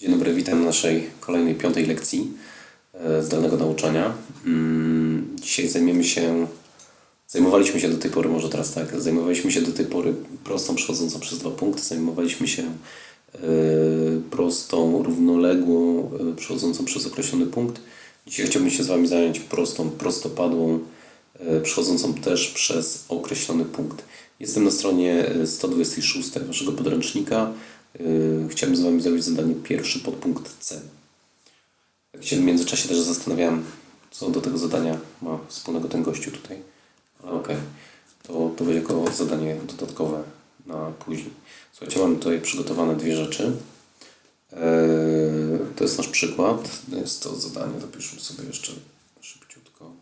Dzień dobry, witam na naszej kolejnej piątej lekcji e, zdalnego nauczania. Mm, Dzisiaj zajmiemy się, zajmowaliśmy się do tej pory, może teraz tak, zajmowaliśmy się do tej pory prostą przechodzącą przez dwa punkty, zajmowaliśmy się e, prostą równoległą e, przechodzącą przez określony punkt. Dzisiaj chciałbym się z Wami zająć prostą prostopadłą przechodzącą też przez określony punkt. Jestem na stronie e, 126 Waszego podręcznika. E, Chciałbym z Wami zrobić zadanie pierwszy podpunkt C. Tak się w międzyczasie też zastanawiałem, co do tego zadania ma wspólnego ten gościu tutaj. Ale okej, to, to będzie jako zadanie dodatkowe na później. Słuchajcie, mam tutaj przygotowane dwie rzeczy. Eee, To jest nasz przykład. Jest to zadanie, zapiszmy sobie jeszcze szybciutko.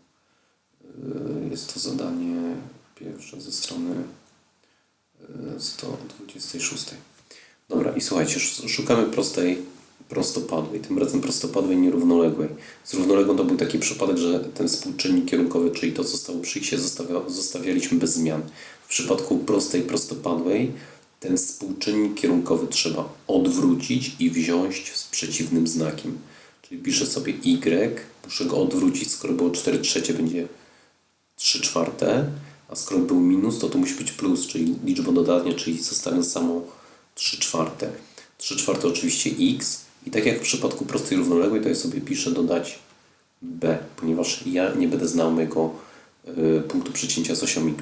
Eee, Jest to zadanie pierwsze ze strony eee, 126. Dobra, i słuchajcie, sz- szukamy prostej, prostopadłej, tym razem prostopadłej nierównoległej. Z równoległą to był taki przypadek, że ten współczynnik kierunkowy, czyli to, co stało przy zostawia, zostawialiśmy bez zmian. W przypadku prostej, prostopadłej ten współczynnik kierunkowy trzeba odwrócić i wziąć z przeciwnym znakiem. Czyli piszę sobie y, muszę go odwrócić, skoro było 4 trzecie, będzie 3 czwarte, a skoro był minus, to tu musi być plus, czyli liczba dodatnia, czyli zostawiam samo 3 czwarte. 3 czwarte oczywiście x i tak jak w przypadku prostej równoległej, to ja sobie piszę dodać b, ponieważ ja nie będę znał mojego y, punktu przecięcia z osią y.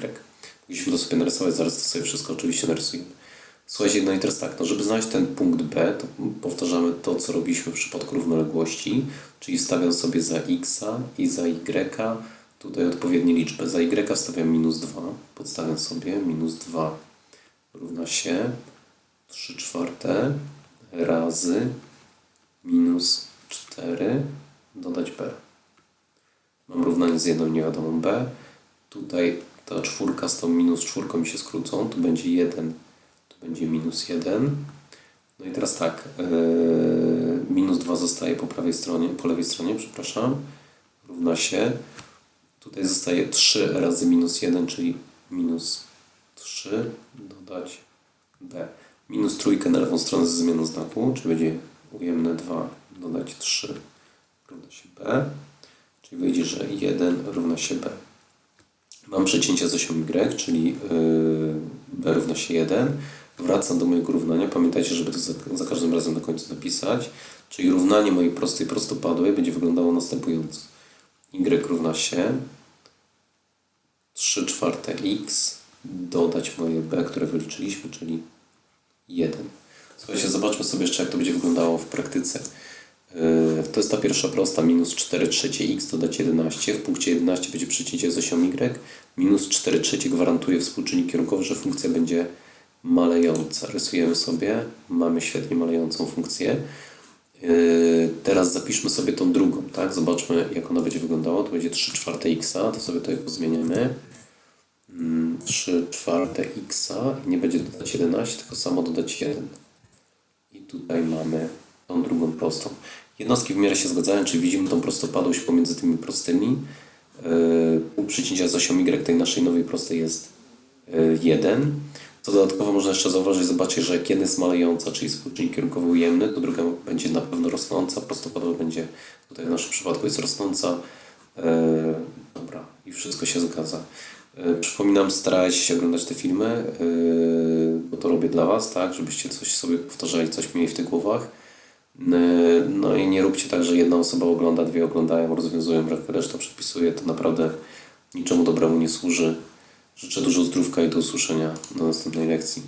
Mogliśmy to sobie narysować, zaraz to sobie wszystko oczywiście narysujemy. Słuchajcie, no i teraz tak, no żeby znaleźć ten punkt B, to powtarzamy to, co robiliśmy w przypadku równoległości, czyli stawiam sobie za x i za y tutaj odpowiednie liczby. Za y stawiam minus 2, podstawiam sobie minus 2 równa się 3 czwarte razy minus 4 dodać b. Mam równanie z jedną niewiadomą b. Tutaj ta czwórka z tą minus czwórką mi się skrócą. Tu będzie 1, tu będzie minus 1. No i teraz tak, yy, minus 2 zostaje po prawej stronie, po lewej stronie, przepraszam, równa się. Tutaj zostaje 3 razy minus 1, czyli minus 3 dodać b. Minus trójkę na lewą stronę ze zmianą znaku, czyli będzie ujemne 2 dodać 3 równa się b. Czyli wyjdzie, że 1 równa się b. Mam przecięcie z osią y, czyli yy, b równa się 1. Wracam do mojego równania. Pamiętajcie, żeby to za, za każdym razem na końcu napisać. Czyli równanie mojej prostej prostopadłej będzie wyglądało następująco. y równa się 3 czwarte x dodać moje b, które wyliczyliśmy, czyli 1. Słuchajcie, zobaczmy sobie jeszcze, jak to będzie wyglądało w praktyce. Yy, To jest ta pierwsza prosta, minus 4 trzecie x dodać 11. W punkcie 11 będzie przecięcie z osią y. Minus 4 trzecie gwarantuje współczynnik kierunkowy, że funkcja będzie malejąca. Rysujemy sobie, mamy świetnie malejącą funkcję. Yy, Teraz zapiszmy sobie tą drugą, tak? Zobaczmy, jak ona będzie wyglądała. To będzie 3 czwarte x, to sobie tutaj pozmieniamy. 3 czwarte x i nie będzie dodać 11, tylko samo dodać 1. I tutaj mamy tą drugą prostą. Jednostki w miarę się zgadzają, czyli widzimy tą prostopadłość pomiędzy tymi prostymi. Yy, Punkt przecięcia z osią y tej naszej nowej prostej jest 1. Co dodatkowo można jeszcze zauważyć, zobaczyć, że jak jedna jest malejąca, czyli współczynnik kierunkowy ujemny, to druga będzie na pewno rosnąca, prostopadła będzie, tutaj w naszym przypadku jest rosnąca. Yy, Dobra, i wszystko się zgadza. Yy, Przypominam, starajcie się oglądać te filmy, yy, bo to robię dla Was, tak, żebyście coś sobie powtarzali, coś mieli w tych głowach. Yy, No i nie róbcie tak, że jedna osoba ogląda, dwie oglądają, rozwiązują, reszta przepisuje. To naprawdę niczemu dobremu nie służy. Życzę dużo zdrówka i do usłyszenia na następnej lekcji.